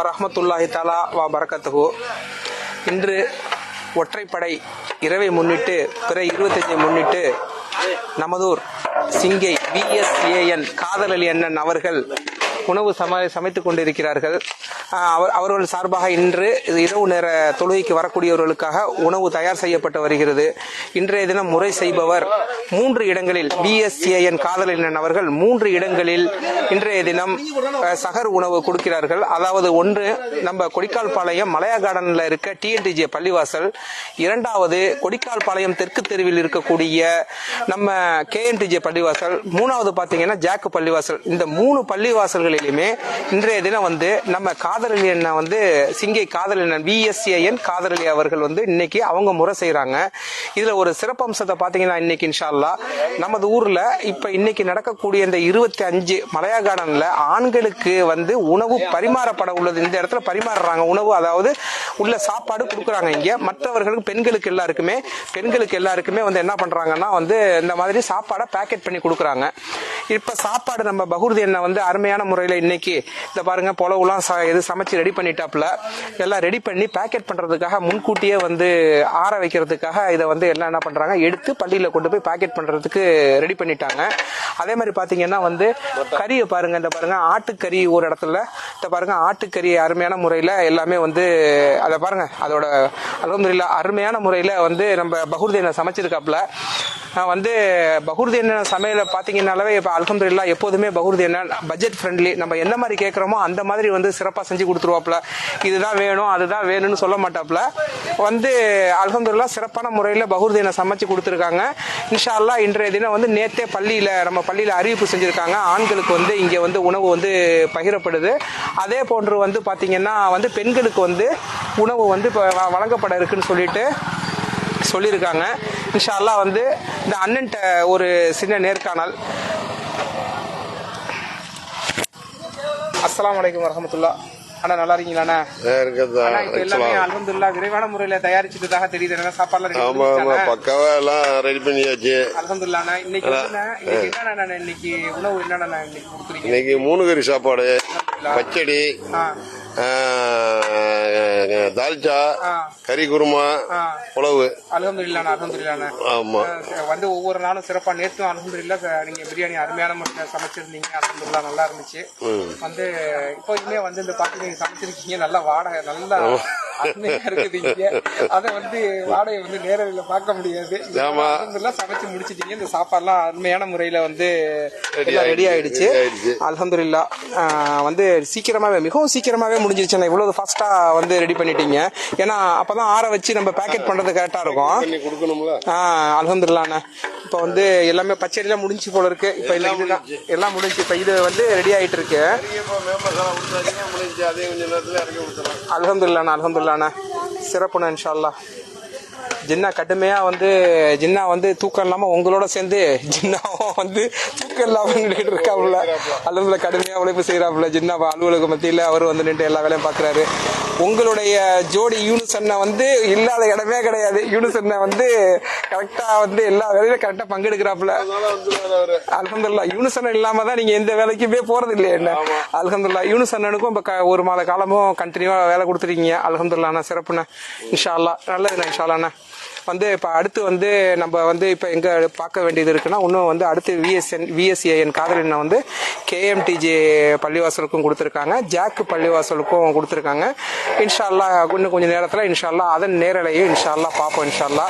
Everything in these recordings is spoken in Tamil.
அலைக்கும் தாலா வா பரக்கத்துகு இன்று ஒற்றைப்படை இரவை முன்னிட்டு பிற இருபத்தஞ்சை முன்னிட்டு நமதூர் சிங்கை பிஎஸ்ஏஎன் காதலி அண்ணன் அவர்கள் உணவு சம சமைத்துக் கொண்டிருக்கிறார்கள். அவர் அவர்கள் சார்பாக இன்று இது இரவு நேர தொழுகைக்கு வரக்கூடியவர்களுக்காக உணவு தயார் செய்யப்பட்டு வருகிறது. இன்றைய தினம் முறை செய்பவர் மூன்று இடங்களில் பிஎஸ்ஏஎன் காதலின் அவர்கள் மூன்று இடங்களில் இன்றைய தினம் சகர் உணவு கொடுக்கிறார்கள். அதாவது ஒன்று நம்ம கொடிக்கால் பாளையம் மலையா கார்டன்ல இருக்க டிஎன்டிஜி பள்ளிவாசல். இரண்டாவது கொடிக்கால் பாளையம் தெற்கு தெருவில் இருக்கக்கூடிய நம்ம கேஎன்டிஜே பள்ளிவாசல். மூணாவது பாத்தீங்கன்னா ஜாக்கு பள்ளிவாசல். இந்த மூணு பள்ளிவாசல்களிலுமே இன்றைய தினம் வந்து நம்ம காதலி அண்ணன் வந்து சிங்கை காதலி அண்ணன் காதலி அவர்கள் வந்து இன்னைக்கு அவங்க முறை செய்கிறாங்க இதுல ஒரு சிறப்பம்சத்தை பாத்தீங்கன்னா இன்னைக்கு இன்ஷா அல்லாஹ் நமது ஊர்ல இப்ப இன்னைக்கு நடக்கக்கூடிய இந்த இருபத்தி அஞ்சு மலையா கார்டன்ல ஆண்களுக்கு வந்து உணவு பரிமாறப்பட உள்ளது. இந்த இடத்துல பரிமாறுறாங்க. உணவு அதாவது உள்ள சாப்பாடு கொடுக்குறாங்க இங்க. மற்றவர்களுக்கு பெண்களுக்கு எல்லாருக்குமே பெண்களுக்கு எல்லாருக்குமே வந்து என்ன பண்றாங்கன்னா வந்து இந்த மாதிரி சாப்பாடை பேக்கெட் பண்ணி கொடுக்குறாங்க. இப்ப சாப்பாடு நம்ம பகுர்தி என்ன வந்து அருமையான முறையில இன்னைக்கு இந்த பாருங்க புலவுலாம் இது சமைச்சு ரெடி பண்ணிட்டாப்புல எல்லாம் ரெடி பண்ணி பேக்கெட் பண்றதுக்காக முன்கூட்டியே வந்து ஆற வைக்கிறதுக்காக இதை வந்து எல்லாம் என்ன பண்றாங்க எடுத்து பள்ளியில கொண்டு போய் பேக்கெட் பண்றதுக்கு ரெடி பண்ணிட்டாங்க. அதே மாதிரி பாத்தீங்கன்னா வந்து கறியை பாருங்க இந்த பாருங்க ஆட்டுக்கறி ஒரு இடத்துல இந்த பாருங்க ஆட்டுக்கறி அருமையான முறையில எல்லாமே வந்து அதை பாருங்க அதோட அலமதுல்லா அருமையான முறையில வந்து நம்ம பகுர்தீனை சமைச்சிருக்காப்புல. நான் வந்து பகுர்தீன சமையல பாத்தீங்கன்னாலே இப்போ அலமதுல்லா எப்போதுமே பகுர்தீன பட்ஜெட் ஃப்ரெண்ட்லி நம்ம என்ன மாதிரி கேட்குறோமோ அந்த மாதிரி வந்து சிறப்பாக செஞ்சு கொடுத்துருவாப்புல. இதுதான் வேணும் அதுதான் வேணும்னு சொல்ல மாட்டாப்புல. வந்து அல்ஹம்துலில்லா சிறப்பான முறையில் பகுர்தீனை சமைச்சு கொடுத்துருக்காங்க. இன்ஷா அல்லாஹ் இன்றைய தினம் வந்து நேத்தே பள்ளியில் நம்ம பள்ளியில் அறிவிப்பு செஞ்சுருக்காங்க. ஆண்களுக்கு வந்து இங்கே வந்து உணவு வந்து பகிரப்படுது. அதே போன்று வந்து பார்த்திங்கன்னா வந்து பெண்களுக்கு வந்து உணவு வந்து இப்போ வழங்கப்பட இருக்குன்னு சொல்லிட்டு சொல்லியிருக்காங்க. இன்ஷால்லா அல்லாஹ் வந்து இந்த அண்ணன்ட்ட ஒரு சின்ன நேர்காணல். அஸ்லாம் வலைக்கம் வரமத்துல்லா அண்ணா நல்லா இருக்கீங்களாண்ணா எல்லாமே அல்ஹம்துலில்லாஹ் விரைவான முறையில தயாரிச்சதுக்காக தெரியுது சாப்பாடுலாம் ஆமா ஆமா. பக்காவா எல்லாம் ரெடி பண்ணியாச்சு. அல்ஹம்துலில்லாஹ்ண்ணா இன்னைக்கு என்னண்ணா இன்னைக்கு உணவு என்னண்ணா இன்னைக்கு இன்னைக்கு மூணு கறி சாப்பாடு பச்சடி தால்ச்சா கறி குருமா ஆ. உழவு அல்ஹம்துலில்லாஹ்ண்ணா அல்ஹம்துலில்லாஹ்ண்ணா ஆமா. வந்து ஒவ்வொரு நாளும் சிறப்பா நேற்றும் அல்ஹம்துலில்லாஹ் ச- நீங்க பிரியாணி அருமையான முறையில் சமைச்சிருந்தீங்க அல்ஹம்துலில்லாஹ் நல்லா இருந்துச்சு. வந்து இப்போதுமே வந்து இந்த பாட்டு நீங்க சமைச்சிருக்கீங்க நல்லா வாடகை நல்லா அருமையா இருக்குது இங்க. அதை வந்து வாடகை வந்து நேரடியில பார்க்க முடியாது. சமைச்சு முடிச்சிட்டீங்க இந்த சாப்பாடுலாம் அருமையான முறையில வந்து ரெடி ஆயிடுச்சு. அஹ் வந்து சீக்கிரமாவே மிகவும் சீக்கிரமாவே முடிஞ்சிருச்சு. இவ்வளவு ஃபாஸ்டா வந்து ரெடி பண்ணிட்டீங்க. ஏன்னா அப்பதான் ஆற வச்சு நம்ம பேக்கெட் பண்றது கரெக்டா இருக்கும். அல்ஹம்துலில்லாஹ்ண்ணே இப்போ வந்து எல்லாமே பச்சடிலாம் முடிஞ்சு போல இருக்கு. இப்போ எல்லாம் முடிஞ்சு இப்போ இது வந்து ரெடி ஆயிட்டு இருக்கு. அல்ஹம்துலில்லாஹ்ண்ணே அல்ஹம்துலில்லாஹ்ண்ணே சிறப்புண்ணே இன்ஷா அல்லாஹ் ஜின்னா கடுமையா வந்து ஜின்னா வந்து தூக்கம் இல்லாம உங்களோட சேர்ந்து ஜின்னாவும் வந்து தூக்கம் இல்லாம நின்றுட்டு இருக்காப்புல. அலுவல கடுமையா உழைப்பு செய்யறாப்புல ஜின்னா அலுவலக மத்தியில. அவர் வந்து நின்று எல்லா வேலையும் பாக்குறாரு. உங்களுடைய ஜோடி யூனுஸ் அண்ணா வந்து இல்லாத இடமே கிடையாது. யூனுஸ் அண்ணா வந்து கரெக்டா வந்து எல்லா வேலையிலும் கரெக்டா பங்கெடுக்கிறாப்புல. அல்ஹம்துல்லா யூனுஸ் அண்ணன் இல்லாம தான் நீங்க எந்த வேலைக்குமே போறது இல்லையா என்ன? அல்ஹம்துல்லா யூனுஸ் அண்ணனுக்கும் இப்ப ஒரு மாத காலமும் கண்டினியூவா வேலை கொடுத்துருக்கீங்க அல்ஹம்துல்லா அண்ணா சிறப்புண்ணே. இன்ஷா அல்லா நல்லதுண்ணா இன்ஷா அல்லாண்ணா வந்து இப்போ அடுத்து வந்து நம்ம வந்து இப்போ எங்கே பார்க்க வேண்டியது இருக்குன்னா இன்னும் வந்து அடுத்து விஎஸ்என் விஎஸ்ஏஎன் காதலினை வந்து கேஎம்டிஜி பள்ளிவாசலுக்கும் கொடுத்துருக்காங்க. ஜாக்கு பள்ளிவாசலுக்கும் கொடுத்துருக்காங்க. இன்ஷால்லா இன்னும் கொஞ்சம் நேரத்தில் இன்ஷால்லா அதன் நேரலையும் இன்ஷால்லா பார்ப்போம் இன்ஷால்லா.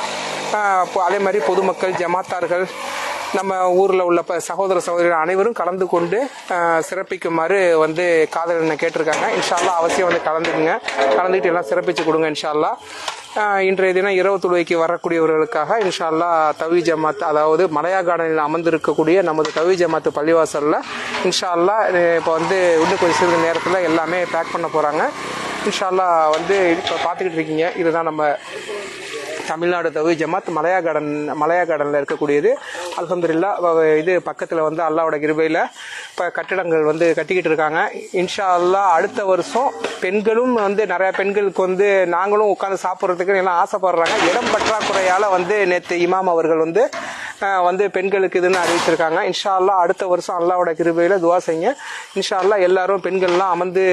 இப்போ அதே மாதிரி பொதுமக்கள் ஜமாத்தார்கள் நம்ம ஊரில் உள்ள சகோதர சகோதரிகள் அனைவரும் கலந்து கொண்டு சிறப்பிக்குமாறு வந்து காதலனை கேட்டிருக்காங்க. இன்ஷால்லா அவசியம் வந்து கலந்துக்குங்க. கலந்துக்கிட்டு எல்லாம் சிறப்பிச்சு கொடுங்க இன்ஷால்லா இன்றைய தினம் இரவு தொழுகைக்கு வரக்கூடியவர்களுக்காக இன்ஷால்லா தவி ஜமாத் அதாவது மலையா கார்டனில் அமர்ந்திருக்கக்கூடிய நமது தவி ஜமாத் பள்ளிவாசலில் இன்ஷால்லா இப்போ வந்து இன்னும் கொஞ்சம் சிறிது நேரத்தில் எல்லாமே பேக் பண்ண போகிறாங்க இன்ஷால்லா வந்து இப்போ பார்த்துக்கிட்டு இருக்கீங்க. இதுதான் நம்ம தமிழ்நாடு தவி ஜமாத் மலையா கார்டன் மலையா கார்டனில் இருக்கக்கூடியது அலமதுல்லா இது பக்கத்தில் வந்து அல்லாவோட கிருபையில் இப்போ கட்டிடங்கள் வந்து கட்டிக்கிட்டு இருக்காங்க. இன்ஷா அல்லாஹ் அடுத்த வருஷம் பெண்களும் வந்து நிறையா பெண்களுக்கு வந்து நாங்களும் உட்காந்து சாப்பிட்றதுக்கு எல்லாம் ஆசைப்படுறாங்க. இடம் பற்றாக்குறையால் வந்து நேற்று இமாம் அவர்கள் வந்து வந்து பெண்களுக்கு இதுன்னு அறிவிச்சிருக்காங்க. இன்ஷால்லா அடுத்த வருஷம் அல்லாவோட கிருபையில் துவா செய்யுங்க. இன்ஷால்லா எல்லாரும் பெண்கள்லாம் அமர்ந்து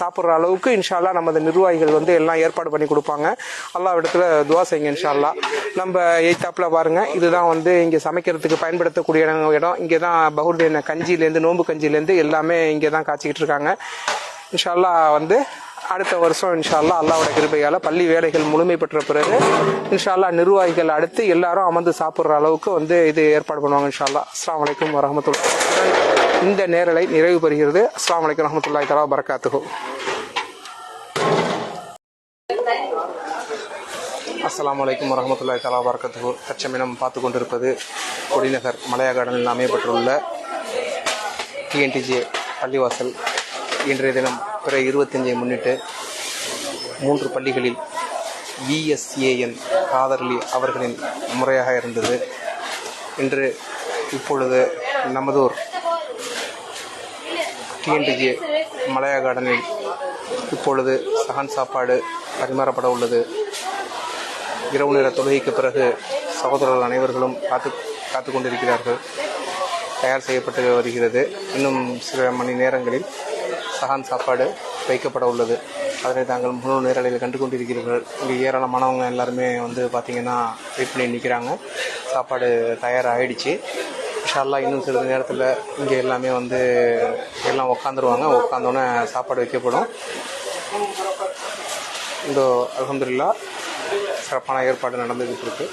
சாப்பிட்ற அளவுக்கு இன்ஷால்லா நமது நிர்வாகிகள் வந்து எல்லாம் ஏற்பாடு பண்ணி கொடுப்பாங்க. அல்லாஹ் இடத்துல துவா செய்யுங்க இன்ஷால்லா நம்ம எய்த்தாப்பில் பாருங்க. இதுதான் வந்து இங்கே சமைக்கிறதுக்கு பயன்படுத்தக்கூடிய இடம் இங்கே தான் பகுர்தீன கஞ்சியிலேருந்து நோம்பு கஞ்சியிலேருந்து எல்லாமே இங்கே தான் காய்ச்சிக்கிட்டு இருக்காங்க. இன்ஷால்லா வந்து அடுத்த வருஷம் இன்ஷால்லா அல்லாஹ் அல்லாவோட கிருபையால் பள்ளி வேலைகள் முழுமை பெற்ற பிறகு இன்ஷா அல்லாஹ் நிர்வாகிகள் அடுத்து எல்லாரும் அமர்ந்து சாப்பிட்ற அளவுக்கு வந்து இது ஏற்பாடு பண்ணுவாங்க இன்ஷா அல்லாஹ் அஸ்ஸலாமு அலைக்கும் இந்த நேரலை நிறைவு பெறுகிறது. அஸ்லாம் வலைக்கம் வரமத்துல்லாய் தலா வரகாத்துஹு அஸ்லாம் அலைக்கும் வரமத்துல்லாய் தலா வரகாத்துஹு தற்சமயம் பார்த்து கொண்டிருப்பது கொடிநகர் மலையா கார்டனில் அமையப்பட்டுள்ள டிஎன்டிஜே பள்ளிவாசல் இன்றைய தினம் பிற இருபத்தஞ்சை முன்னிட்டு மூன்று பள்ளிகளில் விஎஸ்ஏஎன் காதர்லி அவர்களின் முறையாக இருந்தது. இன்று இப்பொழுது நமதூர் டிஎன்டிஜி மலையா கார்டனில் இப்பொழுது சகன் சாப்பாடு பரிமாறப்பட உள்ளது. இரவு நேர தொழுகைக்கு பிறகு சகோதரர்கள் அனைவர்களும் காத்து காத்து கொண்டிருக்கிறார்கள். தயார் செய்யப்பட்டு வருகிறது. இன்னும் சில மணி நேரங்களில் சகான் சாப்பாடு வைக்கப்பட உள்ளது. அதனை தாங்கள் முழு நேரலையில் கண்டு கொண்டிருக்கிறீர்கள் இங்கே ஏராளமானவங்க எல்லாருமே வந்து பார்த்திங்கன்னா வெயிட் பண்ணி நிற்கிறாங்க சாப்பாடு தயாராகிடுச்சு இன்ஷால்லா இன்னும் சிறிது நேரத்தில் இங்கே எல்லாமே வந்து எல்லாம் உக்காந்துருவாங்க. உட்காந்தோன்னே சாப்பாடு வைக்கப்படும். இந்த அலமதுல்லா சிறப்பான ஏற்பாடு நடந்துக்கிட்டு இருக்கு.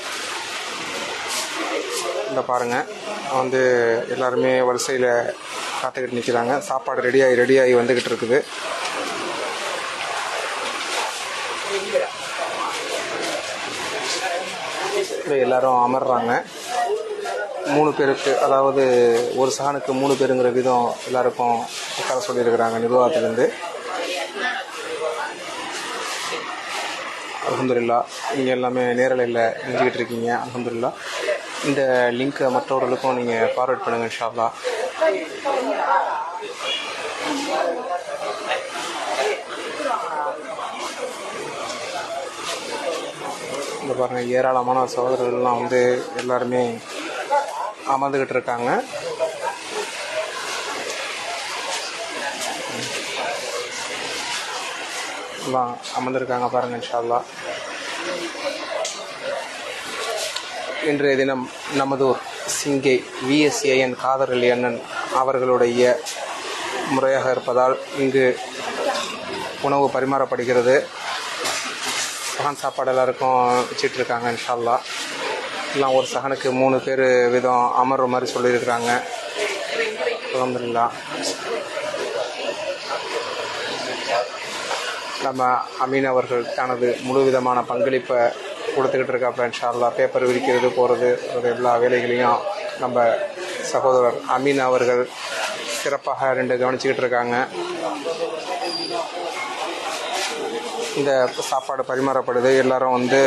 இந்த பாருங்கள் வந்து எல்லாருமே வரிசையில் காத்துக்கிட்டு நிற்கிறாங்க சாப்பாடு ரெடியாகி ரெடியாகி வந்துக்கிட்டு இருக்குது. எல்லாரும் அமர்றாங்க. மூணு பேருக்கு அதாவது ஒரு சகனுக்கு மூணு பேருங்கிற விதம் எல்லாருக்கும் உட்கார சொல்லியிருக்கிறாங்க நிர்வாகத்திலேருந்து. அலமதுல்லா நீங்கள் எல்லாமே நேரலையில் நினைஞ்சிக்கிட்டு இருக்கீங்க. அலமதுல்லா இந்த லிங்க்கை மற்றவர்களுக்கும் நீங்கள் ஃபார்வர்ட் பண்ணுங்கள் இன்ஷால்லா இந்த பாருங்கள் ஏராளமான சகோதரர்கள்லாம் வந்து எல்லாருமே அமர்ந்துக்கிட்டு இருக்காங்க. எல்லாம் அமர்ந்திருக்காங்க பாருங்க இன்ஷால்லா இன்றைய தினம் நமதூர் சிங்கை விஎஸ்ஏஎன் காதர் அண்ணன் அவர்களுடைய முறையாக இருப்பதால் இங்கு உணவு பரிமாறப்படுகிறது. சகன் சாப்பாடு எல்லாருக்கும் வச்சிட்டு இருக்காங்க இன்ஷால்லா. எல்லாம் ஒரு சகனுக்கு மூணு பேர் விதம் அமர்ற மாதிரி சொல்லியிருக்கிறாங்க. அலமதுல்லா நம்ம அமீன் அவர்கள் தனது முழு விதமான பங்களிப்பை கொடுத்துக்கிட்டு இருக்காப்புல இன்ஷால்லா பேப்பர் விரிக்கிறது போகிறது ஒரு எல்லா வேலைகளையும் நம்ம சகோதரர் அமீன் அவர்கள் சிறப்பாக ரெண்டு கவனிச்சுக்கிட்டு இருக்காங்க. இந்த சாப்பாடு பரிமாறப்படுது. எல்லாரும் வந்து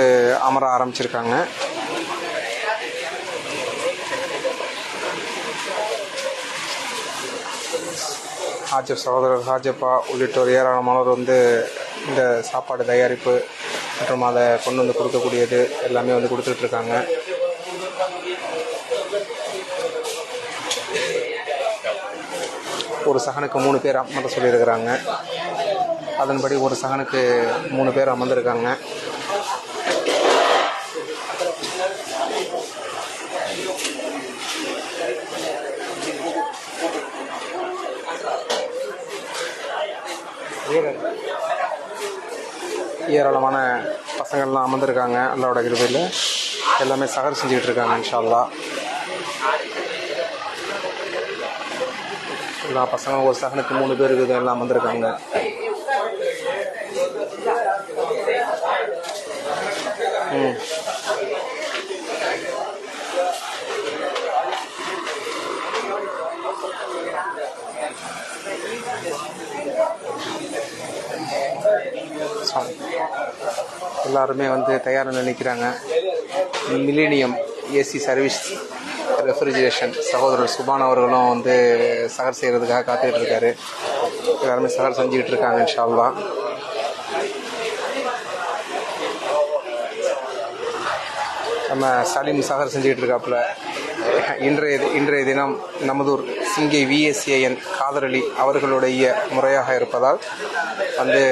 அமர ஆரம்பிச்சிருக்காங்க. ஹாஜப் சகோதரர் ஹாஜப்பா உள்ளிட்டோர் ஏராளமானோர் வந்து இந்த சாப்பாடு தயாரிப்பு மற்றும் அதை கொண்டு வந்து கொடுக்கக்கூடியது எல்லாமே வந்து கொடுத்துட்ருக்காங்க. ஒரு சகனுக்கு மூணு பேர் அமர்ந்த சொல்லியிருக்கிறாங்க. அதன்படி ஒரு சகனுக்கு மூணு பேர் அமர்ந்திருக்காங்க. ஏராளமான பசங்கள்லாம் அமர்ந்திருக்காங்க அல்லாவோட கிருபையில். எல்லாமே சகர் செஞ்சுக்கிட்டு இருக்காங்க இன்ஷா எல்லா பசங்களும் ஒரு சகனுக்கு மூணு பேர் இருக்குது எல்லாம் அமர்ந்திருக்காங்க. ம். எல்லாருமே வந்து தயாராக நினைக்கிறாங்க. மில்லினியம் ஏசி சர்வீஸ் ரெஃப்ரிஜரேஷன் சகோதரர் சுபான் அவர்களும் வந்து சகர் செய்கிறதுக்காக காத்துக்கிட்டு இருக்காரு. எல்லாருமே சகர் செஞ்சுக்கிட்டு இருக்காங்க ஷால்வா நம்ம சலீம் சகர் செஞ்சுக்கிட்டு இருக்காப்புல. இன்றைய இன்றைய தினம் நமதூர் சிங்கை விஎஸ்ஏஎன் காதரளி அவர்களுடைய முறையாக இருப்பதால் வந்து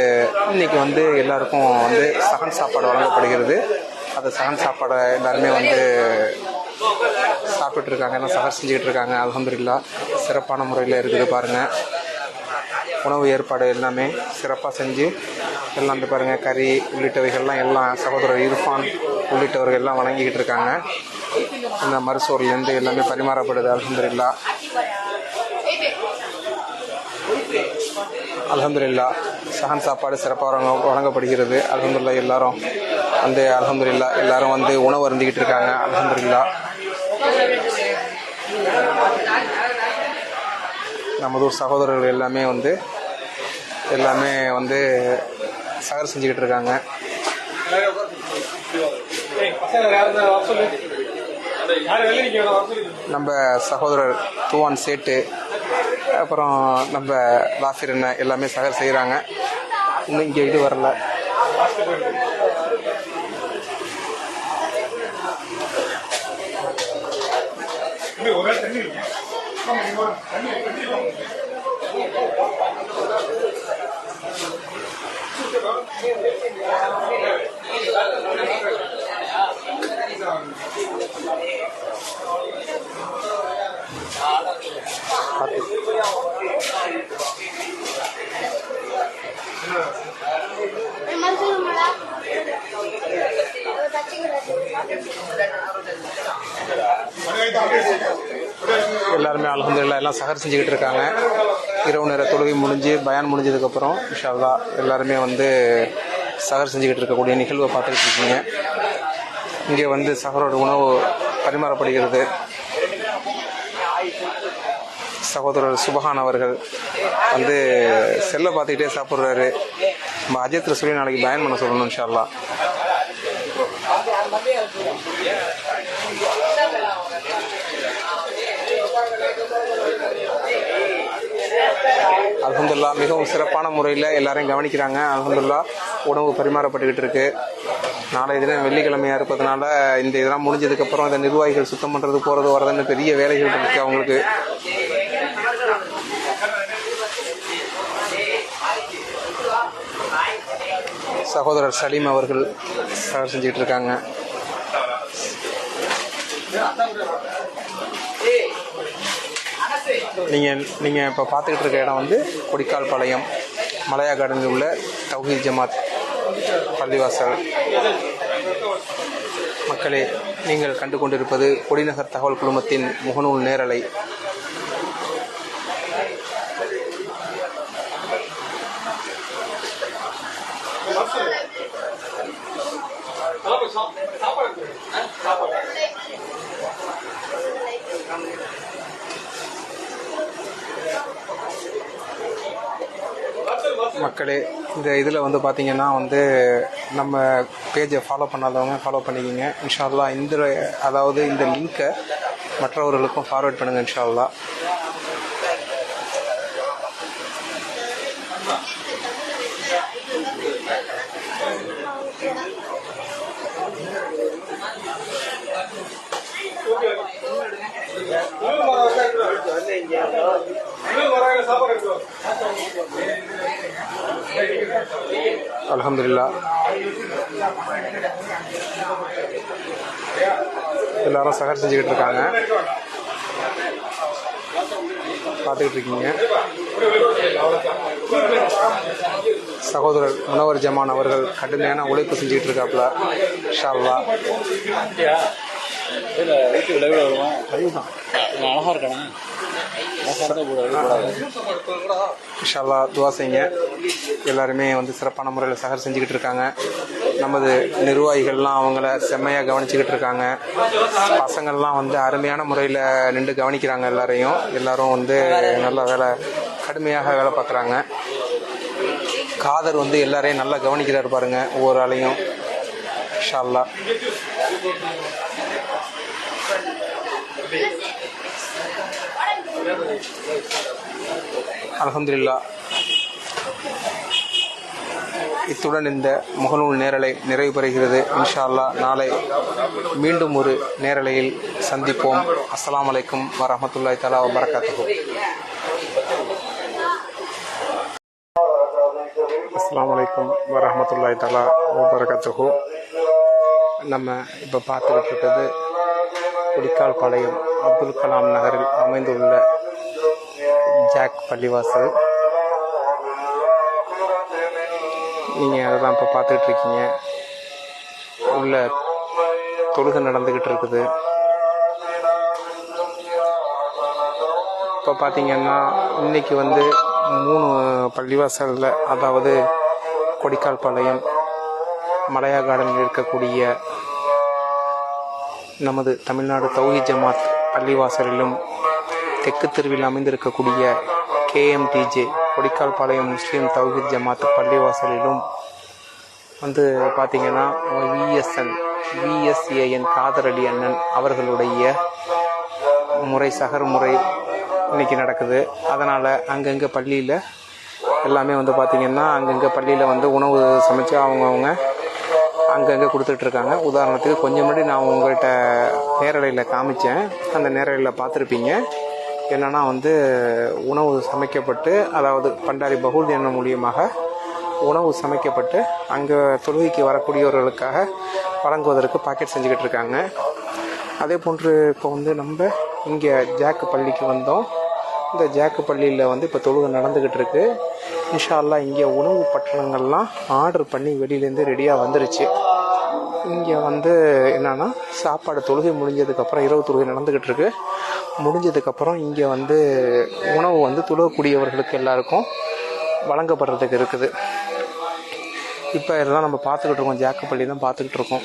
இன்னைக்கு வந்து எல்லாருக்கும் வந்து சகன் சாப்பாடு வழங்கப்படுகிறது. அந்த சகன் சாப்பாடை எல்லாருமே வந்து சாப்பிட்டு இருக்காங்க எல்லாம் சகர் செஞ்சுக்கிட்டு இருக்காங்க அலமதுல்லா சிறப்பான முறையில் இருக்குது பாருங்கள் உணவு ஏற்பாடு எல்லாமே சிறப்பாக செஞ்சு எல்லாம் வந்து பாருங்கள் கறி உள்ளிட்டவைகள்லாம் எல்லாம் சகோதரர் இர்ஃபான் உள்ளிட்டவர்கள் எல்லாம் வழங்கிக்கிட்டு இருக்காங்க. இந்த மறுசோர்லேருந்து எல்லாமே பரிமாறப்படுது அலமதுல்லா அலமதுல்லா சஹன் சாப்பாடு சிறப்பாக வழங்கப்படுகிறது. அலமதுல்லா எல்லாரும் வந்து அலமதுல்லா எல்லாரும் வந்து உணவு அருந்திக்கிட்டு இருக்காங்க. அலமதுல்லா நமது சகோதரர்கள் எல்லாமே வந்து எல்லாமே வந்து சகர் செஞ்சுக்கிட்டு இருக்காங்க. நம்ம சகோதரர் தூவான் சேட்டு அப்புறம் நம்ம லாசிர் என்ன எல்லாமே சகர் செய்கிறாங்க இன்னும் இங்கே இது வரல. மனசுங்களா பச்சைங்கிறது எல்லாருமே அலமதுல்லா எல்லாம் சகர் செஞ்சுக்கிட்டு இருக்காங்க. இரவு நேர தொழுகை முடிஞ்சு பயான் முடிஞ்சதுக்கப்புறம் இன்ஷால்லா எல்லாருமே வந்து சகர் செஞ்சுக்கிட்டு இருக்கக்கூடிய நிகழ்வை பார்த்துக்கிட்டு இருக்கீங்க. இங்கே வந்து சகரோட உணவு பரிமாறப்படுகிறது. சகோதரர் சுபஹான் அவர்கள் வந்து செல்லை பார்த்துக்கிட்டே சாப்பிட்றாரு. நம்ம அஜித் சொல்லி நாளைக்கு பயன் பண்ண சொல்லணும் இன்ஷால்லா அலமதுல்லா மிகவும் சிறப்பான முறையில் எல்லாரையும் கவனிக்கிறாங்க. அலமதுல்லா உணவு பரிமாறப்பட்டுக்கிட்டு இருக்கு. நாளை தினம் வெள்ளிக்கிழமையாக இருப்பதனால இந்த இதெல்லாம் முடிஞ்சதுக்கப்புறம் இந்த நிர்வாகிகள் சுத்தம் பண்ணுறது போகிறது வரதுன்னு பெரிய வேலைகள் இருக்குது அவங்களுக்கு. சகோதரர் சலீம் அவர்கள் தயார் செஞ்சுக்கிட்டு இருக்காங்க நீங்கள் நீங்கள் இப்போ பார்த்துக்கிட்டு இருக்க இடம் வந்து கொடிக்கால் பாளையம் மலையா கார்டனில் உள்ள தௌஹி ஜமாத் பள்ளிவாசல். மக்களே நீங்கள் கண்டு கொண்டிருப்பது கொடிநகர் தகவல் குழுமத்தின் முகநூல் நேரலை. மக்களே இந்த இதில் வந்து பார்த்திங்கன்னா வந்து நம்ம பேஜை ஃபாலோ பண்ணாதவங்க ஃபாலோ பண்ணிக்கிங்க. இன்ஷால்லா இந்த அதாவது இந்த லிங்க்கை மற்றவர்களுக்கும் ஃபார்வர்ட் பண்ணுங்கள் இன்ஷால்லா எல்லாரும் சகர் செஞ்சுக்கிட்டு இருக்காங்க பார்த்துக்கிட்டு இருக்கீங்க சகோதரர் முனவர் ஜமான் அவர்கள் கடுமையான உழைப்பு செஞ்சுக்கிட்டு இருக்காப்புல ஷா இன்ஷால்லா துவா செய்யுங்க. எல்லாருமே வந்து சிறப்பான முறையில் சகர் செஞ்சுக்கிட்டு இருக்காங்க நமது நிர்வாகிகள்லாம் அவங்கள செம்மையாக கவனிச்சுக்கிட்டு இருக்காங்க. பசங்கள்லாம் வந்து அருமையான முறையில் நின்று கவனிக்கிறாங்க எல்லாரையும். எல்லாரும் வந்து நல்ல வேலை கடுமையாக வேலை பார்க்குறாங்க. காதர் வந்து எல்லாரையும் நல்லா கவனிக்கிறாரு பாருங்க ஒவ்வொரு ஆளையும். ஷால்லா. அலமதுல்லா இத்துடன் இந்த முகநூல் நேரலை நிறைவு பெறுகிறது இன்ஷா அல்லாஹ் நாளை மீண்டும் ஒரு நேரலையில் சந்திப்போம். அஸ்லாம் அலைக்கும் வரமத்துல்லாய் தலா வபரகாத்துஹு. அஸ்லாம் அலைக்கும் வரமத்துல்லாய் தலா வபரகாத்துஹு. நம்ம இப்போ பார்த்துக்கிட்டு இருக்கிறது குடிக்கால் பாளையம் அப்துல் கலாம் நகரில் அமைந்துள்ள ஜாக் பள்ளிவாசல். நீங்கள் அதை தான் இப்போ பார்த்துக்கிட்டு இருக்கீங்க உள்ள தொழுகை நடந்துக்கிட்டு இருக்குது. இப்போ பார்த்தீங்கன்னா இன்னைக்கு வந்து மூணு பள்ளிவாசலில் அதாவது கொடிக்கால் பாளையம் மலையா கார்டனில் இருக்கக்கூடிய நமது தமிழ்நாடு தௌஹி ஜமாத் பள்ளிவாசலிலும் தெற்கு தெருவில் அமைந்திருக்கக்கூடிய கேஎம்டிஜே கொடிக்கால்பாளையம் முஸ்லீம் தௌஹீத் ஜமாத் பள்ளிவாசலிலும் வந்து பார்த்தீங்கன்னா விஎஸ்என் விஎஸ்ஏஎன் காதரடி அண்ணன் அவர்களுடைய முறை சகர் முறை இன்றைக்கி நடக்குது. அதனால் அங்கங்கே பள்ளியில் எல்லாமே வந்து பார்த்திங்கன்னா அங்கங்கே பள்ளியில் வந்து உணவு சமைச்சு அவங்கவுங்க அங்கங்கே கொடுத்துட்ருக்காங்க உதாரணத்துக்கு கொஞ்சம் முன்னாடி நான் உங்கள்கிட்ட நேரலையில் காமிச்சேன். அந்த நேரலையில் பார்த்துருப்பீங்க. என்னென்னா வந்து உணவு சமைக்கப்பட்டு அதாவது பண்டாரி பகுல் எண்ணம் மூலியமாக உணவு சமைக்கப்பட்டு அங்கே தொழுகைக்கு வரக்கூடியவர்களுக்காக வழங்குவதற்கு பாக்கெட் செஞ்சுக்கிட்டு இருக்காங்க. அதே போன்று இப்போ வந்து நம்ம இங்கே ஜாக்கு பள்ளிக்கு வந்தோம். இந்த ஜாக்கு பள்ளியில் வந்து இப்போ தொழுகை நடந்துக்கிட்டு இருக்கு. இன்ஷால்லா இங்கே உணவு பட்டணங்கள்லாம் ஆர்டர் பண்ணி வெளியிலேருந்து ரெடியாக வந்துருச்சு. இங்கே வந்து என்னென்னா சாப்பாடு தொழுகை முடிஞ்சதுக்கப்புறம் இரவு தொழுகை நடந்துக்கிட்டு இருக்குது முடிஞ்சதுக்கப்புறம் இங்கே வந்து உணவு வந்து துளவக்கூடியவர்களுக்கு எல்லாருக்கும் வழங்கப்படுறதுக்கு இருக்குது. இப்போ இதெல்லாம் நம்ம பார்த்துக்கிட்டு இருக்கோம். ஜாக்கு பள்ளி தான் பார்த்துக்கிட்டு இருக்கோம்.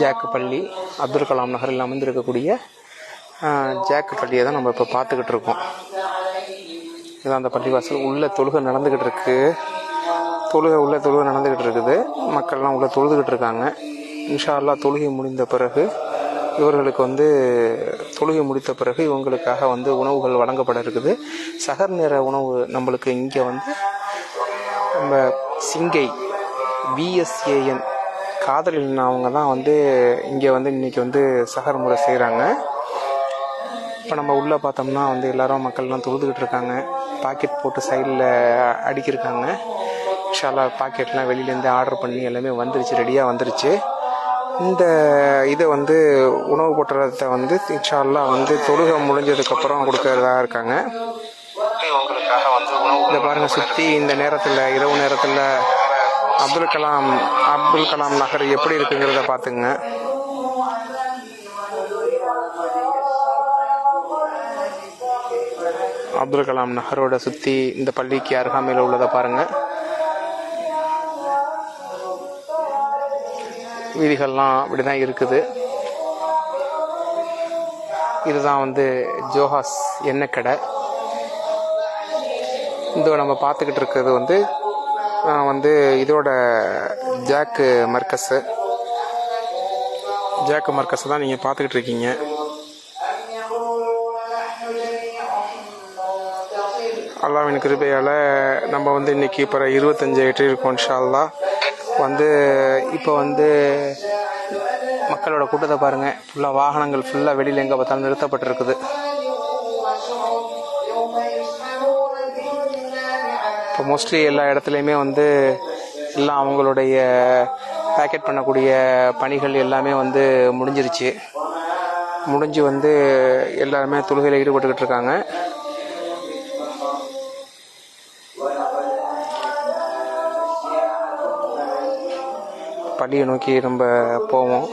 ஜாக்கப்பள்ளி அப்துல் கலாம் நகரில் அமைந்திருக்கக்கூடிய ஜாக்கப்பள்ளியை ஜாக்கு பள்ளியை தான் நம்ம இப்போ பார்த்துக்கிட்டு இருக்கோம். இதான் அந்த பள்ளிவாசல். உள்ள தொழுகை நடந்துக்கிட்டு இருக்குது தொழுகை உள்ள தொழுகை நடந்துக்கிட்டு இருக்குது. மக்கள்லாம் உள்ள தொழுதுகிட்டு இருக்காங்க. இன்ஷா அல்லாஹ் தொழுகை முடிந்த பிறகு இவர்களுக்கு வந்து தொழுகை முடித்த பிறகு இவங்களுக்காக வந்து உணவுகள் வழங்கப்பட இருக்குது. சகர் நேர உணவு நம்மளுக்கு இங்கே வந்து நம்ம சிங்கை பிஎஸ்ஏஎன் காதலின் அவங்க தான் வந்து இங்கே வந்து இன்னைக்கு வந்து சகர் முறை செய்கிறாங்க இப்போ நம்ம உள்ளே பார்த்தோம்னா வந்து எல்லாரும் மக்கள்லாம் தொழுதுகிட்டு இருக்காங்க. பாக்கெட் போட்டு சைடில் அடிக்கிருக்காங்க. ஷாலா பாக்கெட்லாம் வெளியிலேருந்து ஆர்டர் பண்ணி எல்லாமே வந்துருச்சு ரெடியாக வந்துருச்சு. இந்த இதை வந்து உணவு பொட்டலத்தை வந்து இன்ஷால்லா வந்து தொழுகை முடிஞ்சதுக்கப்புறம் கொடுக்கறதா இருக்காங்க. இதை பாருங்க சுற்றி இந்த நேரத்தில் இரவு நேரத்தில் அப்துல் கலாம் அப்துல் கலாம் நகர் எப்படி இருக்குங்கிறத பார்த்துங்க அப்துல் கலாம் நகரோட சுற்றி இந்த பள்ளிக்கு அருகாமையில் உள்ளதை பாருங்க. வீதிகள்லாம் அப்படிதான் இருக்குது. இதுதான் வந்து ஜோஹாஸ் எண்ணெய் கடை இந்த நம்ம பார்த்துக்கிட்டு இருக்கிறது வந்து வந்து இதோட ஜாக்கு மர்க்கஸு ஜாக்கு மர்க்கஸ் தான் நீங்கள் பார்த்துக்கிட்டு இருக்கீங்க. அல்லாவின் கிருபையால் நம்ம வந்து இன்னைக்கு இப்போ இருபத்தஞ்சு எட்டு இருக்கோம் அல்லாஹ். வந்து இப்போ வந்து மக்களோட கூட்டத்தை பாருங்கள் ஃபுல்லாக வாகனங்கள் ஃபுல்லாக வெளியில் எங்கே பார்த்தாலும் நிறுத்தப்பட்டிருக்குது. இப்போ மோஸ்ட்லி எல்லா இடத்துலையுமே வந்து எல்லாம் அவங்களுடைய பேக்கெட் பண்ணக்கூடிய பணிகள் எல்லாமே வந்து முடிஞ்சிருச்சு. முடிஞ்சு வந்து எல்லாருமே தொழுகையில் ஈடுபட்டுக்கிட்டு இருக்காங்க. பள்ளியை நோக்கி நம்ம போவோம்.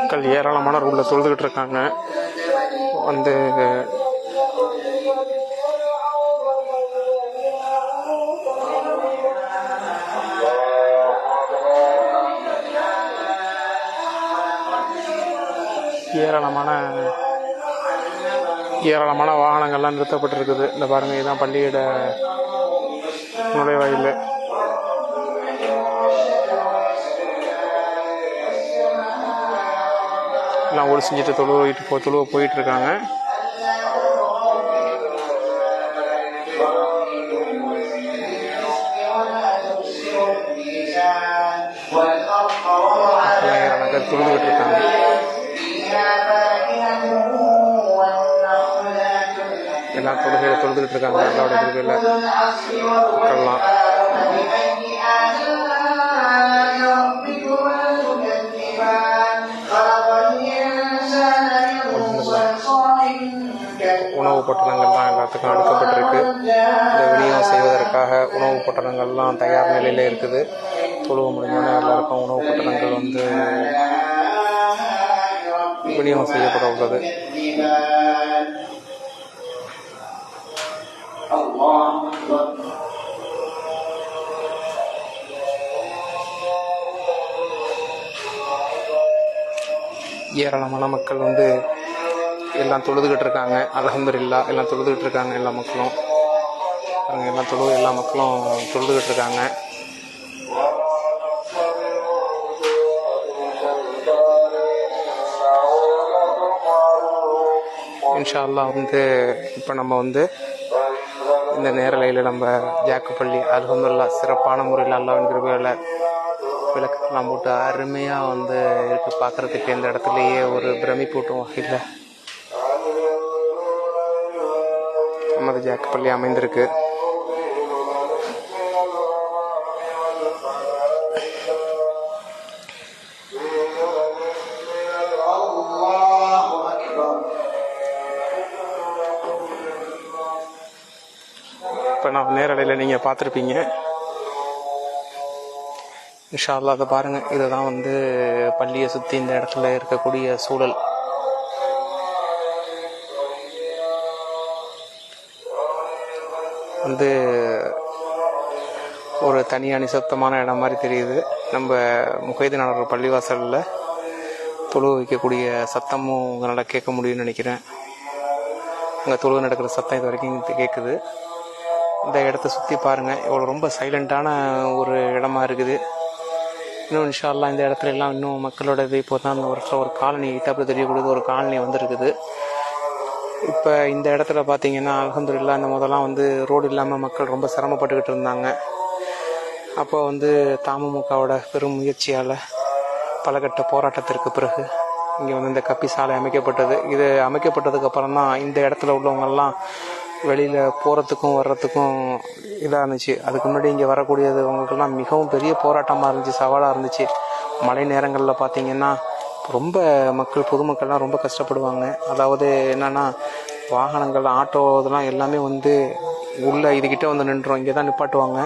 மக்கள் ஏராளமானவர் உள்ள தொழுதுகிட்டு இருக்காங்க. வந்து ஏராளமான ஏராளமான வாகனங்கள்லாம் நிறுத்தப்பட்டிருக்குது. இந்த பாருங்க இதுதான் பள்ளியோட நுழைவாயில். எல்லாம் ஒளி செஞ்சுட்டு தொழுவிட்டு போ தொழுவ போயிட்டு இருக்காங்க தொழுதுகிட்டு இருக்காங்க. தொழுகையில தொழுதுகிட்டு இருக்காங்க. எல்லாரோட தொழுகையில மக்கள்லாம் உணவு பொட்டலங்கள்லாம் எல்லாத்துக்கும் அடுக்கப்பட்டிருக்கு. இந்த விநியோகம் செய்வதற்காக உணவு பட்டணங்கள்லாம் தயார் நிலையில் இருக்குது. தொழுவ முடிஞ்சோன்னே எல்லாருக்கும் உணவு பட்டணங்கள் வந்து விநியோகம் செய்யப்பட உள்ளது. ஏராளமான மக்கள் வந்து எல்லாம் தொழுதுகிட்டு இருக்காங்க அலமதுல்லா எல்லாம் தொழுதுகிட்டு இருக்காங்க எல்லா மக்களும். அவங்க எல்லாம் தொழு எல்லா மக்களும் தொழுதுகிட்டு இருக்காங்க இன்ஷா அல்லாஹ் வந்து இப்போ நம்ம வந்து இந்த நேரலையில் நம்ம ஜாக்குப்பள்ளி அல்ஹம்துல்லா சிறப்பான முறையில் அல்லாவின் கிருபையில் விளக்கெல்லாம் போட்டு அருமையாக வந்து இருக்கு. பார்க்குறதுக்கு இந்த இடத்துலையே ஒரு பிரமிப்பூட்டும் வகையில் நமது ஜாக்கப்பள்ளி அமைந்திருக்கு. இப்போ நான் நேரலையில் நீங்கள் பார்த்துருப்பீங்க. இன்ஷா அல்லாஹ் அதை பாருங்கள் இதுதான் வந்து பள்ளியை சுற்றி இந்த இடத்துல இருக்கக்கூடிய சூழல். வந்து ஒரு தனியாக நிசப்தமான இடம் மாதிரி தெரியுது. நம்ம முகைதீனாளர் பள்ளிவாசலில் தொழு வைக்கக்கூடிய சத்தமும் உங்களால் கேட்க முடியும்னு நினைக்கிறேன். அங்கே தொழுவு நடக்கிற சத்தம் இது வரைக்கும் கேட்குது இந்த இடத்த சுற்றி பாருங்கள் இவ்வளோ ரொம்ப சைலண்ட்டான ஒரு இடமா இருக்குது. இன்னும் இன்ஷால்லாம் இந்த இடத்துல எல்லாம் இன்னும் மக்களோட இது இப்போ தான் ஒரு ஒரு காலனி இட்டாப்புல தெரியக்கூடியது ஒரு காலனி வந்திருக்குது. இப்போ இந்த இடத்துல பார்த்தீங்கன்னா அல்ஹம்துலில்லாஹ் இந்த முதல்லாம் வந்து ரோடு இல்லாமல் மக்கள் ரொம்ப சிரமப்பட்டுக்கிட்டு இருந்தாங்க. அப்போ வந்து தமுமுகவோட பெரும் முயற்சியால் பலகட்ட போராட்டத்திற்கு பிறகு இங்கே வந்து இந்த கப்பி சாலை அமைக்கப்பட்டது. இது அமைக்கப்பட்டதுக்கு அப்புறம் தான் இந்த இடத்துல உள்ளவங்கெல்லாம் வெளியில் போகிறதுக்கும் வர்றதுக்கும் இதாக இருந்துச்சு. அதுக்கு முன்னாடி இங்கே வரக்கூடியதுவங்களுக்கெல்லாம் மிகவும் பெரிய போராட்டமாக இருந்துச்சு சவாலாக இருந்துச்சு. மழை நேரங்களில் பார்த்திங்கன்னா ரொம்ப மக்கள் பொதுமக்கள்லாம் ரொம்ப கஷ்டப்படுவாங்க. அதாவது என்னென்னா வாகனங்கள் ஆட்டோ இதெல்லாம் எல்லாமே வந்து உள்ளே இதுகிட்ட வந்து நின்றோம். இங்கே தான் நிப்பாட்டுவாங்க.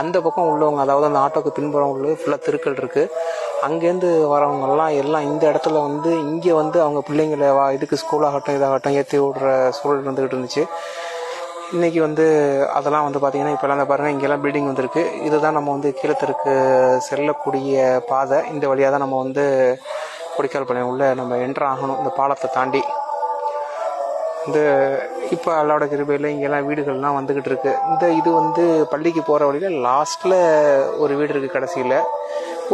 அந்த பக்கம் உள்ளவங்க அதாவது அந்த ஆட்டோக்கு பின்புறம் உள்ள ஃபுல்லாக தெருக்கள் இருக்குது அங்கேருந்து வரவங்கெல்லாம் எல்லாம் இந்த இடத்துல வந்து இங்கே வந்து அவங்க பிள்ளைங்களை வா இதுக்கு ஸ்கூலாகட்டும் இதாகட்டும் ஏற்றி விடுற சூழல் வந்துக்கிட்டு இருந்துச்சு. இன்னைக்கு வந்து அதெல்லாம் வந்து பார்த்திங்கன்னா இப்போலாம் இந்த பாருங்கள் இங்கெல்லாம் பில்டிங் வந்திருக்கு. இதுதான் நம்ம வந்து கீழத்தருக்கு செல்லக்கூடிய பாதை. இந்த வழியாக தான் நம்ம வந்து கொடிக்கால் பாளையம் உள்ளே நம்ம என்ட்ரு ஆகணும் இந்த பாலத்தை தாண்டி. இந்த இப்போ அல்லாவோட கிருபையில் இங்கெல்லாம் வீடுகள்லாம் வந்துக்கிட்டு இருக்குது இந்த இது வந்து பள்ளிக்கு போகிற வழியில் லாஸ்ட்டில் ஒரு வீடு இருக்குது கடைசியில்.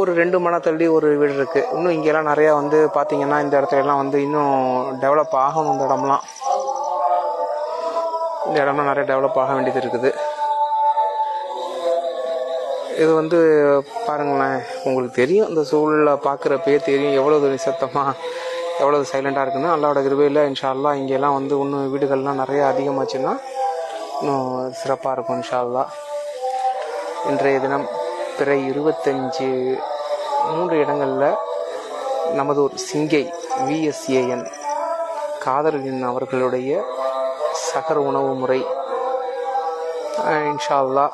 ஒரு ரெண்டு மணி தள்ளி ஒரு வீடு இருக்குது இன்னும் இங்கெல்லாம் நிறையா வந்து பார்த்தீங்கன்னா இந்த இடத்துல எல்லாம் வந்து இன்னும் டெவலப் ஆகணும் இந்த இடம்லாம். இந்த இடம்லாம் நிறைய டெவலப் ஆக வேண்டியது இருக்குது. இது வந்து பாருங்களேன் உங்களுக்கு தெரியும். இந்த சூழலில் பார்க்குறப்பயே தெரியும். எவ்வளோ நிசத்தமாக எவ்வளோ சைலண்ட்டாக இருக்குன்னு. அல்லாவோட கிருபையில் இன்ஷால்லா இங்கெல்லாம் வந்து இன்னும் வீடுகள்லாம் நிறைய அதிகமாச்சுன்னா இன்னும் சிறப்பாக இருக்கும் இன்ஷால்லா இன்றைய தினம் பிற இருபத்தஞ்சு மூன்று இடங்களில் நமது ஒரு சிங்கை விஎஸ்ஏஎன் காதலின் அவர்களுடைய சகர் உணவு முறை. இன்ஷா அல்லா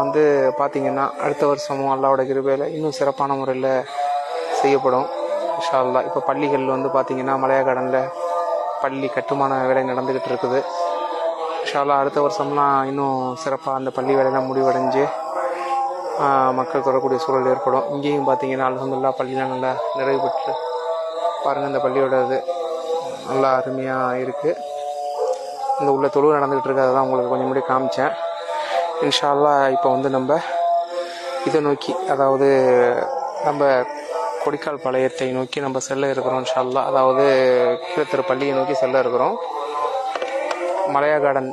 வந்து பார்த்திங்கன்னா அடுத்த வருஷமும் அல்லாவோட கிருபையில் இன்னும் சிறப்பான முறையில் செய்யப்படும் இன்ஷா அல்லா இப்போ பள்ளிகள் வந்து பார்த்திங்கன்னா மலையாகாடனில் பள்ளி கட்டுமான வேலை நடந்துக்கிட்டு இருக்குது. இன்ஷா அல்லா அடுத்த வருஷம்லாம் இன்னும் சிறப்பாக அந்த பள்ளி வேலையெல்லாம் முடிவடைஞ்சு மக்கள் தொடரக்கூடிய சூழல் ஏற்படும். இங்கேயும் பார்த்தீங்கன்னா அலமதுல்லா பள்ளியெலாம் நல்லா நிறைவு பெற்று பாருங்கள் இந்த பள்ளியோட இது நல்லா அருமையாக இருக்குது இந்த உள்ள தொழுவு நடந்துகிட்டு இருக்கு தான் உங்களுக்கு கொஞ்சம் முன்னாடி காமிச்சேன். இன்ஷால்லா இப்போ வந்து நம்ம இதை நோக்கி அதாவது நம்ம கொடிக்கால் பாளையத்தை நோக்கி நம்ம செல்ல இருக்கிறோம் இன்ஷால்லா அதாவது கீழத்திரு பள்ளியை நோக்கி செல்ல இருக்கிறோம். மலையா கார்டன்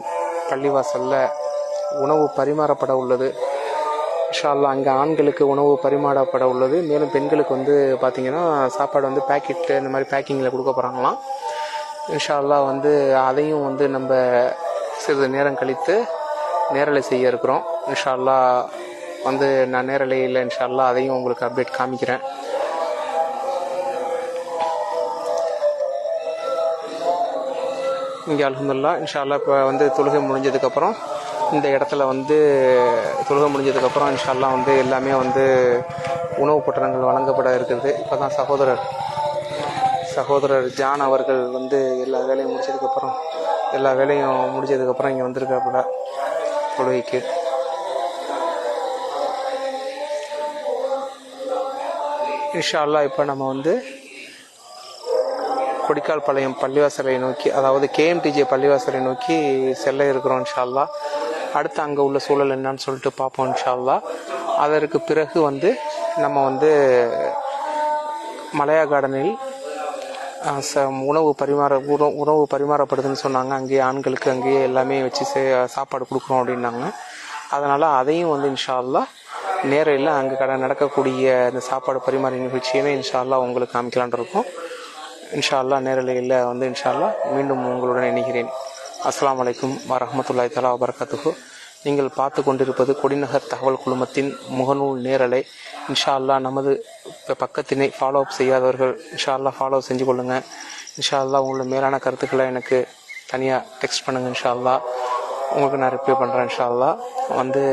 பள்ளிவாசலில் உணவு பரிமாறப்பட உள்ளது. இன்ஷா அங்கே ஆண்களுக்கு உணவு பரிமாறப்பட உள்ளது. மேலும் பெண்களுக்கு வந்து பார்த்திங்கன்னா சாப்பாடு வந்து பேக்கெட்டு இந்த மாதிரி பேக்கிங்கில் கொடுக்க போகிறாங்களாம் இன்ஷா அல்லாஹ் வந்து அதையும் வந்து நம்ம சிறிது நேரம் கழித்து நேரலை செய்ய இருக்கிறோம். இன்ஷால்லா வந்து நான் நேரலையில் இன்ஷால்லா அதையும் உங்களுக்கு அப்டேட் காமிக்கிறேன். இங்கே அலமதுல்லா இன்ஷா அல்லாஹ் இப்போ வந்து தொழுகை முடிஞ்சதுக்கப்புறம் இந்த இடத்துல வந்து தொழுகை முடிஞ்சதுக்கப்புறம் இன்ஷால்லாம் வந்து எல்லாமே வந்து உணவுப் பொட்டலங்கள் வழங்கப்பட இருக்கிறது இப்போ தான் சகோதரர் சகோதரர் ஜான் அவர்கள் வந்து எல்லா வேலையும் முடிச்சதுக்கப்புறம் எல்லா வேலையும் முடிச்சதுக்கப்புறம் இங்கே வந்திருக்காப்புல தொழுகைக்கு. இன்ஷால்லா இப்போ நம்ம வந்து கொடிக்கால் பாளையம் பள்ளிவாசலை நோக்கி அதாவது கேஎம்டிஜே பள்ளிவாசலை நோக்கி செல்ல இருக்கிறோம் இன்ஷால்லா அடுத்து அங்கே உள்ள சூழல் என்னன்னு சொல்லிட்டு பார்ப்போம் இன்ஷா அதற்கு பிறகு வந்து நம்ம வந்து மலையா கார்டனில் ச- உணவு பரிமாற உணவு உணவு பரிமாறப்படுதுன்னு சொன்னாங்க. அங்கேயே ஆண்களுக்கு அங்கேயே எல்லாமே வச்சு சே- சாப்பாடு கொடுக்குறோம் அப்படின்னாங்க. அதனால் அதையும் வந்து இன்ஷால்லா நேரில் அங்கே கடை நடக்கக்கூடிய அந்த சாப்பாடு பரிமாற நிகழ்ச்சியுமே இன்ஷால்லா உங்களுக்கு காமிக்கலான் இருக்கோம். இன்ஷால்லா நேரலையில் வந்து இன்ஷால்லா மீண்டும் உங்களுடன் இணைகிறேன். அஸ்லாம் அலைக்கும் வரமத்துல்லாய் தலா வபர்கத்துகு நீங்கள் பார்த்து கொண்டிருப்பது கொடிநகர் தகவல் குழுமத்தின் முகநூல் நேரலை. இன்ஷா அல்லாஹ் நமது பக்கத்தினை ஃபாலோ அப் செய்யாதவர்கள் இன்ஷா அல்லாஹ் ஃபாலோ செஞ்சு கொள்ளுங்கள் இன்ஷா அல்லாஹ் உங்களோட மேலான கருத்துக்களை எனக்கு தனியாக டெக்ஸ்ட் பண்ணுங்கள் இன்ஷா அல்லா உங்களுக்கு நான் ரிப்ளை பண்ணுறேன் இன்ஷா அல்லா வந்து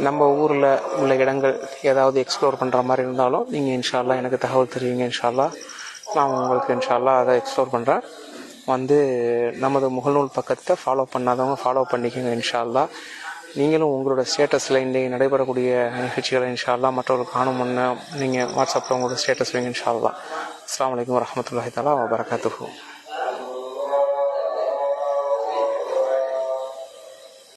நம்ம ஊரில் உள்ள இடங்கள் ஏதாவது எக்ஸ்ப்ளோர் பண்ணுற மாதிரி இருந்தாலும் நீங்கள் இன்ஷா அல்லா எனக்கு தகவல் தெரிவிங்க இன்ஷா அல்லாஹ் நான் உங்களுக்கு இன்ஷா அல்லாஹ் அதை எக்ஸ்ப்ளோர் பண்ணுறேன் வந்து நமது முகநூல் பக்கத்தை ஃபாலோ பண்ணாதவங்க ஃபாலோ பண்ணிக்கோங்க இன்ஷால்லா நீங்களும் உங்களோட ஸ்டேட்டஸில் இன்றைக்கி நடைபெறக்கூடிய நிகழ்ச்சிகளை இன்ஷால்லா மற்றவர்கள் காணும் முன்னே நீங்கள் வாட்ஸ்அப்பில் உங்களோட ஸ்டேட்டஸ் வைங்க இன்ஷால்லா அஸ்லாம் வலைக்கம் வரமத்துல்லாஹி தாலா தஆலா